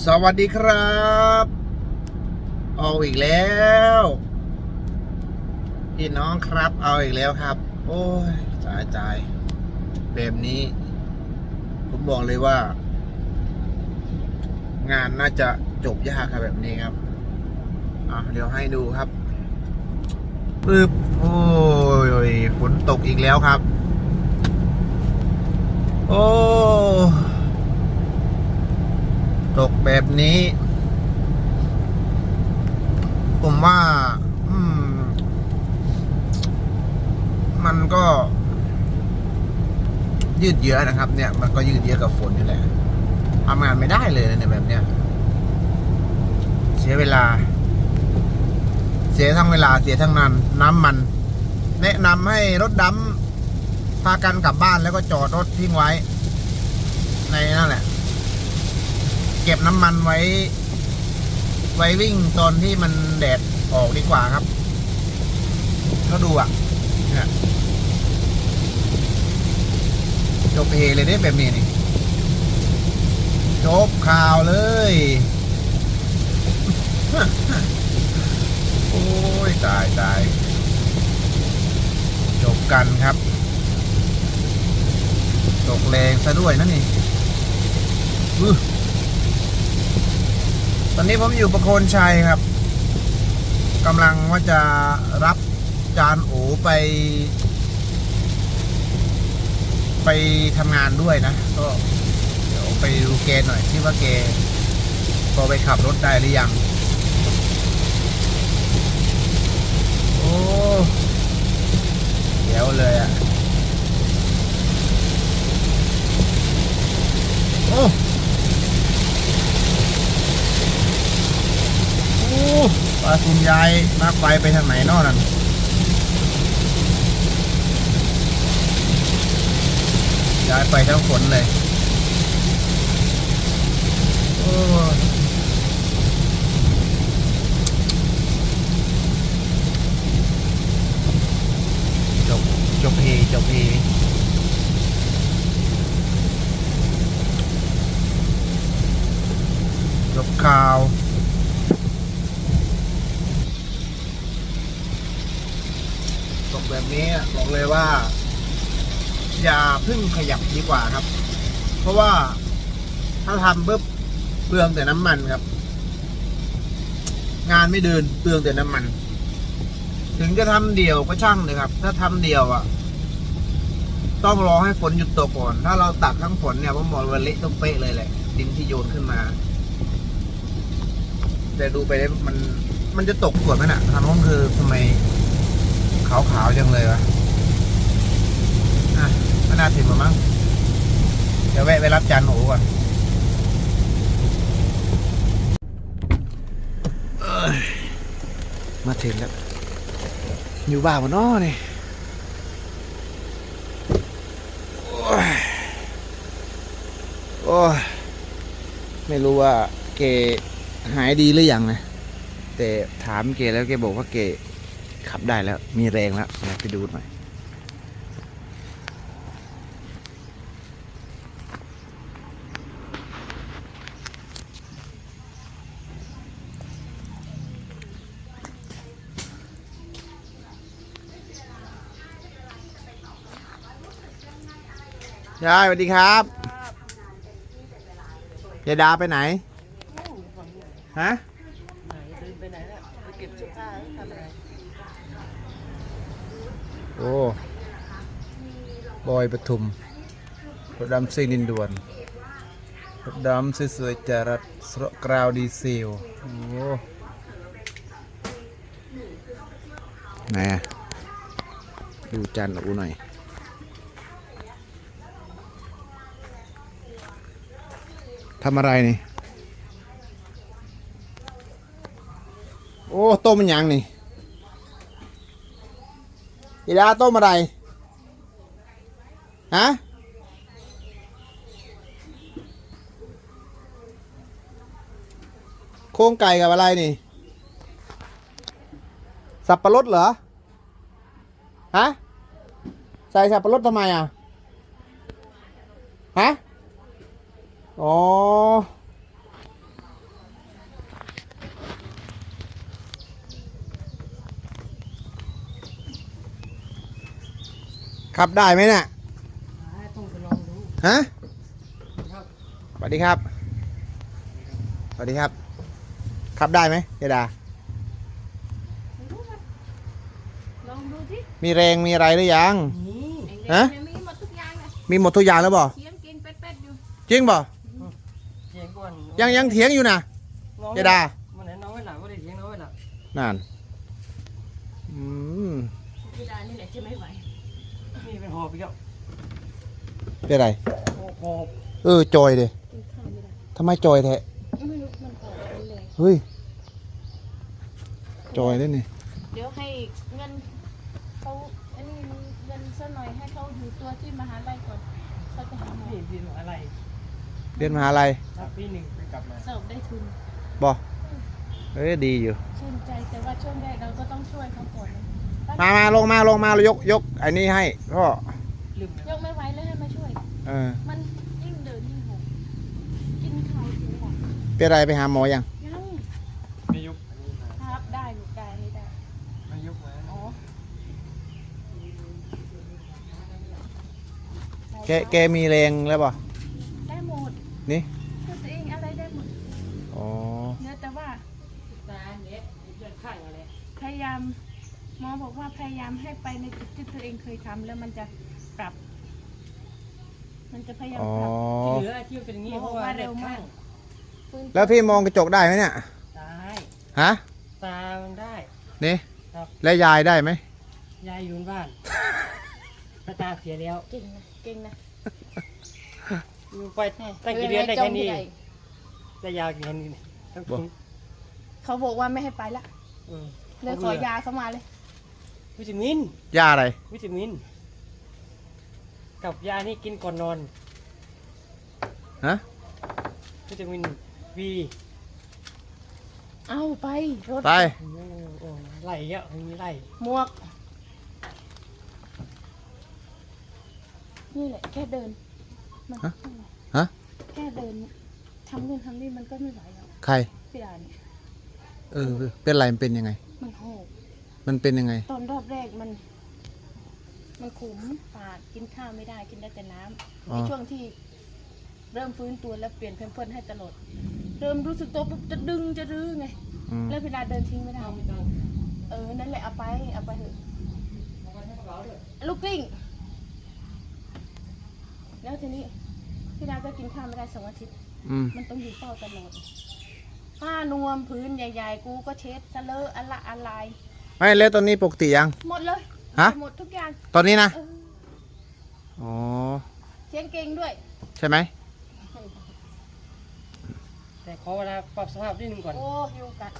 สวัสดีครับเอาอีกแล้วพี่น้องครับ เอาอีกแล้วครับ โอ้ยตายตายแบบนี้ ผมบอกเลยว่า งานน่าจะจบยากครับแบบนี้ครับอะเดี๋ยวให้ดูครับปึ๊บโอ้ยฝนตกอีกแล้วครับ โอ้ ตกแบบนี้ ผมว่า อืม มันก็ ยืดเยื้อนะครับ เนี่ย มันก็ยืดเยื้อกับฝนนี่แหละทำงานไม่ได้เลยนะเนี่ยแบบเนี้ยเสียเวลา เสียทั้งเวลาเสียทั้งนั้นน้ำมัน แนะนำให้รถดำพากันกลับบ้านแล้วก็จอดรถทิ้งไว้ ในนั่นแหละ เก็บน้ำมันไว้ ไว้วิ่งตอนที่มันแดดออกดีกว่าครับก็ดูอะเนี่ยจบเฮเลยได้แบบนี้นี่จบข่าวเลย โอ้ย ตายตายจบกันครับ ตกแรงซะด้วยนะนี่ อื้อ ตอนนี้ผมอยู่ประโคนชัยครับกำลังว่าจะรับจานโอไป ไปทำงานด้วยนะ ก็เดี๋ยวไปดูแกหน่อยที่ว่าแกพอไปขับรถได้หรือยัง โอ้เดี๋ยวเลยอะอ้โอ้ ปลาคุณยายมาไฟไปทางไหนนอกนั่นย้ายไปทั้งฝนเลยจบจบเพจบเพจบข่าว ตก แบบนี้บอกเลยว่า อย่าพึ่งขยับดีกว่าครับ เพราะว่าถ้าทำปุ๊บเปลืองแต่น้ำมันครับ งานไม่เดินเปลืองแต่น้ำมัน ถึงจะทำเดี่ยวก็ช่างเลยครับ ถ้าทำเดี่ยวอะ ต้องรอให้ฝนหยุดตกก่อน ถ้าเราตักทั้งฝนเนี่ยผมบอกว่าเละต้องเป๊ะเลยแหละ ดินที่โยนขึ้นมา แต่ดูไปแล้มันมันจะตกสวนไหมน่ะทางน้องคือทำไม ขาวๆจังเลยวะอะไม่น่าถึงหรอมั้ง เดี๋ยวแวะไปรับจานหนูก่อนมาถึงแล้ว อยู่บ้านบนน้อนี่โอ้ยโอ้ยไม่รู้ว่าเกหายดีหรือยังนะ แต่ถามเกแล้วเกบอกว่าเก ขับได้แล้ว มีแรงแล้วไปดูหน่อยยายสวัสดีครับยายดาไปไหน ฮะ ไหนเดินไปไหนล่ะไปเก็บเสื้อผ้าหรือทำอะไร โอ้ บอยปทุม รถดำซีนินด่วน รถดำสวยๆจารัดสระกราวดีเซล โอ้ไหนอะดูจันทร์อูหน่อยทำอะไรนี่ โอ้ ต้มมันยังนี่ อีดาต้มอะไร ฮะ โครงไก่กับอะไรนี่ สับปะรดเหรอ ฮะ ใส่สับปะรดทำไมอะ ฮะ อ๋อ ขับได้ไหมเนี่ยต้องไปลองดูฮะครับสวัสดีครับ สวัสดีครับ ขับได้ไหมเจดา ลองดูสิมีแรงมีอะไรหรือยัง นี่ไอ้ฮะเด็กเนี่ยมีหมดทุกอย่างเลยมีหมดทุกอย่างแล้วบ่เสียงกินเป็ดๆอยู่จริงบ่เถียงก่อนยังยังเถียงอยู่นะน้องเจดาวันไหนน้องไม่หลับก็ได้เถียงน้องไม่หลับนั่น อืม พี่ดานี่แหละจะไม่ไหว นี่เป็นห อบอีกแล้วเป็นไรหอบหอบเออจอยเดกินข้าวไม่ได้ทำไมจอยแท้ไม่รู้มันออกไปเลย เฮ้ยจอยได้นี่เดี๋ยวให้เงินเขาอันนี้มีเงินสักหน่อยให้เขาอยู่ตัวที่มหาลัยก่อนเขาจะหาหมอนี่บินอะไรเรียนมหาลัยรับปีหนึ่งไปกลับมา สอบได้ทุนบ่เอ้ยดีอยู่ ชื่นใจแต่ว่าช่วงแรกเราก็ต้องช่วยเขาก่อนนะมามาลงมาลงมาเรายกยกไอ้นี่ให้พ่อ ลืมยกไม่ไหวเลยให้มาช่วย เออ มันยิ่งเดินยิ่งหกกินข้าวถึงหมดเป็นไรไปหาหมอยัง ยังไม่ยุบอันนี้มาครับได้ลูกได้ให้ได้ไม่ยุบมาอ๋อแกแกมีแรงแล้วบ่ได้หมดนี่คือตัวเองอะไรได้หมดอ๋อเนื้อแต่ว่าตาเนี้ยเลือดข้างอะไรพยายามหมอบอกว่าพยายามให้ไปในจุดที่ตัวเองเคยทำแล้วมันจะ ปรับ มันจะพยายามอ๋อ ปรับที่เหลือที่เป็นอย่างนี้เพราะว่าเลือดข้างฟื้นแล้วพี่มองกระจกได้ไหมเนี่ย ได้ฮะ ตามันได้ นี่ ครับ และยายได้ไหม ยายอยู่บ้านพระตาเสียแล้วเก่งนะเก่งนะอยู่ไปตั้งกี่เดือนได้แค่นี้เวลาจมทีไรได้ยาวแค่นี้ต้องกินเขาบอกว่าไม่ให้ไปละ อืมเลยขอยาเข้ามาเลยวิตามิน ยาอะไร วิตามิน กับยานี่กินก่อนนอนฮะวิตามินวีเอาไปรถไปไหลเยอะมีไหลหมวก นี่แหละแค่เดินมันฮะไม่ไหวฮะแค่เดินทำนู่นทำนี่มันก็ไม่ไหวแล้วใครพี่ดาเนี่ยเออเป็นไรมันเป็นยังไง มันโหกมันเป็นยังไง ตอนรอบแรกมัน มันขมปากกินข้าวไม่ได้กินได้แต่น้ำอ๋อในช่วงที่เริ่มฟื้นตัวแล้วเปลี่ยนเพมเพิร์สให้ตลอดเริ่มรู้สึกตัวปุ๊บจะดึงจะรื้อไงอืมแล้วเวลาเดินทิ้งไม่ได้เออนั่นแหละเอาไปเอาไปเถอะลูกกลิ้งแล้วทีนี้พี่ดาก็กินข้าวไม่ได้สองอาทิตย์อืมมันต้องอยู่เฝ้าตลอดผ้านวมพื้นใหญ่ ๆ กูก็เช็ดซะเลอะอะไรอะไรไม่แล้วตอนนี้ปกติยัง หมดเลย ฮะ หมดทุกอย่างตอนนี้นะ เอออ๋อ เสียงเก่งด้วยใช่ไหม แต่ขอเวลาปรับสภาพนิดนึงก่อนโอ้ยุงกัด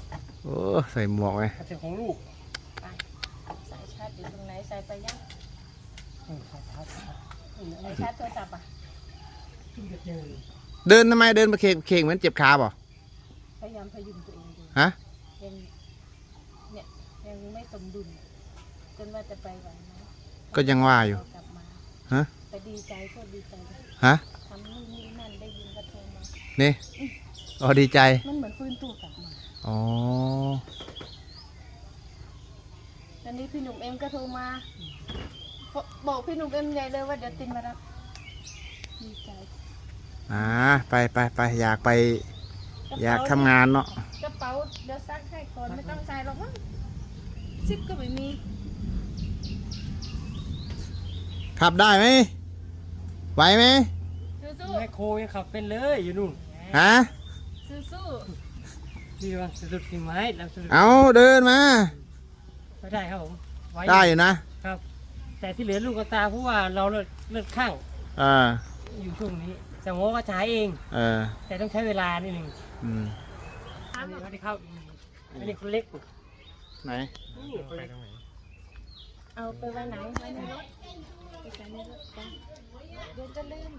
โอ้ใส่หมวกไง กับเสียงของลูกไปสายชาร์จอยู่ตรงไหนใส่ไปยังเออครับครับครับเออสายชาร์จโทรศัพท์อะขึ้นกระเจิงเดินทำไมเดินมาเคงเคงเหมือนเจ็บขาบ่พยายามพยุงตัวเองดูฮะ ยังเนี่ยยังไม่สมดุล จนว่าจะไปไหวไหมก็ยังว่าอยู่ กลับมาฮะ ไปดีใจก็ดีใจเลยฮะทำนู่นนี่นั่นได้ยินก็โทรมา นี่อ๋อดีใจ มันเหมือนฟื้นตัวกลับมาอ๋อ ตอนนี้พี่หนุ่มเอ็มก็โทรมาบอกบอกพี่หนุ่มเอ็มใหญ่เลยว่าเดี๋ยวตินมารับดีใจอ่า ไปไปไปอยากไปกระอยากเป๋ทำงานเนาะ กระเป๋าเดี๋ยวซักให้ก่อนไม่ต้องใส่หรอกมั้งซิปก็ไม่มี ขับได้ไหมไหวไหมสู้แม่โคยังขับเป็นเลยอยู่นู่นฮะๆสู้ดีว่าสะดุดกิ่งไม้แล้วสะดุดเอาเดินมาไม่ได้ครับผมว้ได้อยู่นะครับ แต่ที่เหลือลูกกระตาเพราะว่าเราเลือดเลือดข้างเอออยู่ช่วงนี้แต่หมอก็จะหายเอง เออแต่ต้องใช้เวลานิดหนึ่งอืมๆถามอันว่านี้ครับอันนี้คนเล็กไหนนี่คนเล็กเอาไปไว้ไหนไว้ในรถ ไปใส่ในรถกันเดี๋ยวจะลืม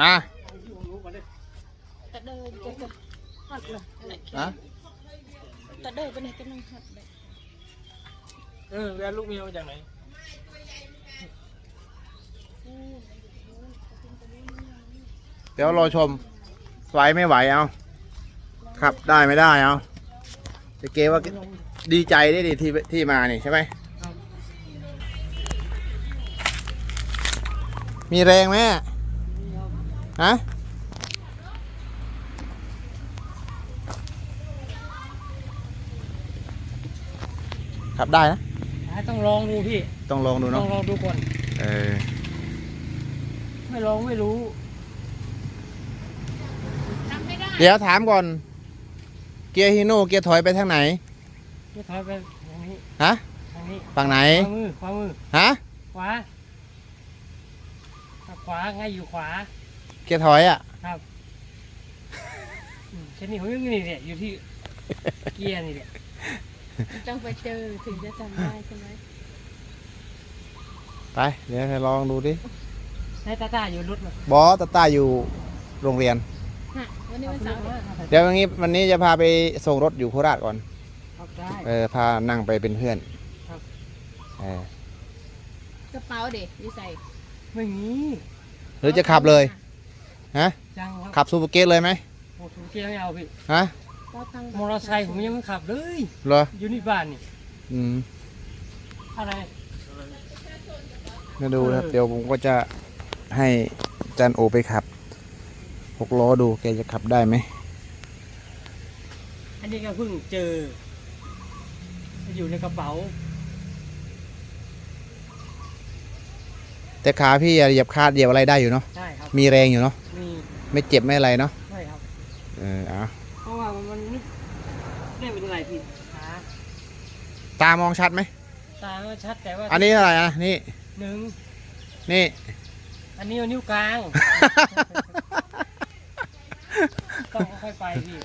มาตะเดินจะจะหัดเลยฮะตะเดินไปไหนก็นั่งหัดเลยเออแล้วลูกเมียมาจากไหนเดี๋ยวรอชมไหวไม่ไหวเอาขับได้ไม่ได้เอาจะเกว่าดีใจได้ดิที่ที่มานี่ใช่ไหม มีแรงไหมนี่ครับฮะขับได้นะ ต้องลองดูพี่ ต้องลองดูต้อเนาะงลองดูก่อน เออ ไม่ลองไม่รู้ทำไม่ได้เดี๋ยวถามก่อน เกียร์ฮีโน่เกียร์ถอยไปทางไหนจะถอยไปทางนี้ ฮะ ทางนี้ ฝั่งไหนขวามือขวามือ ฮะ ขวา ขวาไงอยู่ขวา เกียร์ถอยอะ ครับอืมเช่นนี้ผมยังนี่เนี่ยอยู่ที่เกียร์นี่เนี่ยต้องไปเจอถึงจะจำได้ใช่ไหมไปเดี๋ยวให้ลองดูดิให้ตาตาอยู่รถมาบอสตาต้าอยู่โรงเรียน ฮะวันนี้วันเสาร์เนี่ยเดี๋ยววันนี้วันนี้จะพาไปส่งรถอยู่โคราชก่อน ครับได้ เออพานั่งไปเป็นเพื่อนครับ เออกระเป๋าเด็กอยู่ใส่ไม่มี หรือจะขับเลยฮะยังครับขับซูเปอร์เกตเลยไหมโอ้โหเกียร์ไม่เอาพี่ฮะเป๋าตังค์มอเตอร์ไซค์ผมยังไม่ขับเลยเหรออยู่นี่บ้านนี่อืมอะไรมาดูนะครับเออเดี๋ยวผมก็จะให้อาจันโอไปขับหกล้อดูแกจะขับได้ไหมอันนี้ก็เพิ่งเจอ อยู่ในกระเป๋า แต่ขาพี่อะเหยียบคาดเหยียบอะไรได้อยู่เนาะใช่ครับมีแรงอยู่เนาะมีไม่เจ็บไม่อะไรเนาะใช่ครับ เออเอาเพราะว่ามันมันนึกไม่เป็นอะไรพี่ขาตามองชัดไหมตาก็ชัดแต่ว่าอันนี้อะไรอะนี่หนึ่งนี่ อันนี้นิ้วกลาง ต้องค่อยๆไปพี่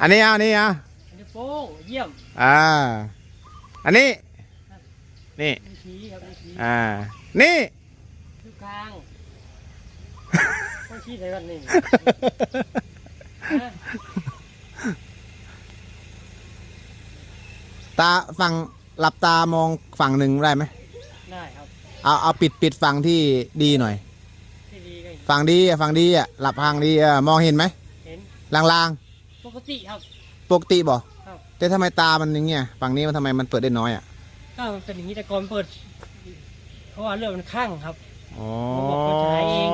อันนี้เอาอันนี้เอาอันนี้โป้งเยี่ยมอ่า อันนี้ นี่นิ้วชี้ครับนิ้วชี้อ่า นี่นิ้วกลางต้องชี้ใส่กันนี่นะตาฝั่งหลับตามองฝั่งหนึ่งได้ไหมได้ครับเอาเอาปิดปิดฝั่งที่ดีหน่อย ที่ดีก็ฝั่งดีอะฝั่งดีอะหลับทางดีอะมองเห็นไหมเห็นลางปกติครับ ๆปกติบ่ครับ แต่ทำไมตามันอย่างเงี้ยฝั่งนี้มันทำไมมันเปิดได้น้อยอะ ก็มันเป็นอย่างนี้แต่ก่อนเปิด เพราะว่าเลือดมันข้างครับ อ๋อผมบอกเขาใช้เอง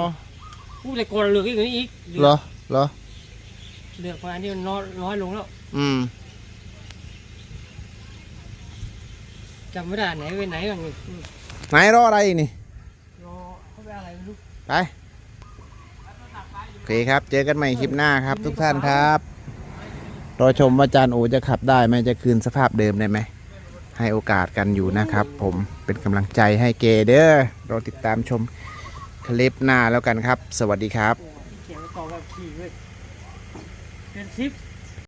พูดแต่ก่อนเหลือกอีกกว่านี้อีกเหรอเหรอเหลือกมาอันนี้มันน้อยน้อยลงแล้วอืม จำไม่ได้ไหนไปไหนกันนี่อืมไหนรออะไรอีกนี่ รอเขาไปอะไรไม่รู้ ไป โอเคครับ เจอกันใหม่คลิปหน้าครับ ทุกท่านครับ รอชมว่าจานโอจะขับได้ไหมจะคืนสภาพเดิมได้ไหม ให้โอกาสกันอยู่นะครับ ผมเป็นกำลังใจให้เกเด้อรอติดตามชมคลิปหน้าแล้วกันครับ สวัสดีครับ เขียนต่อกับขี่เว้ยเป็นซิป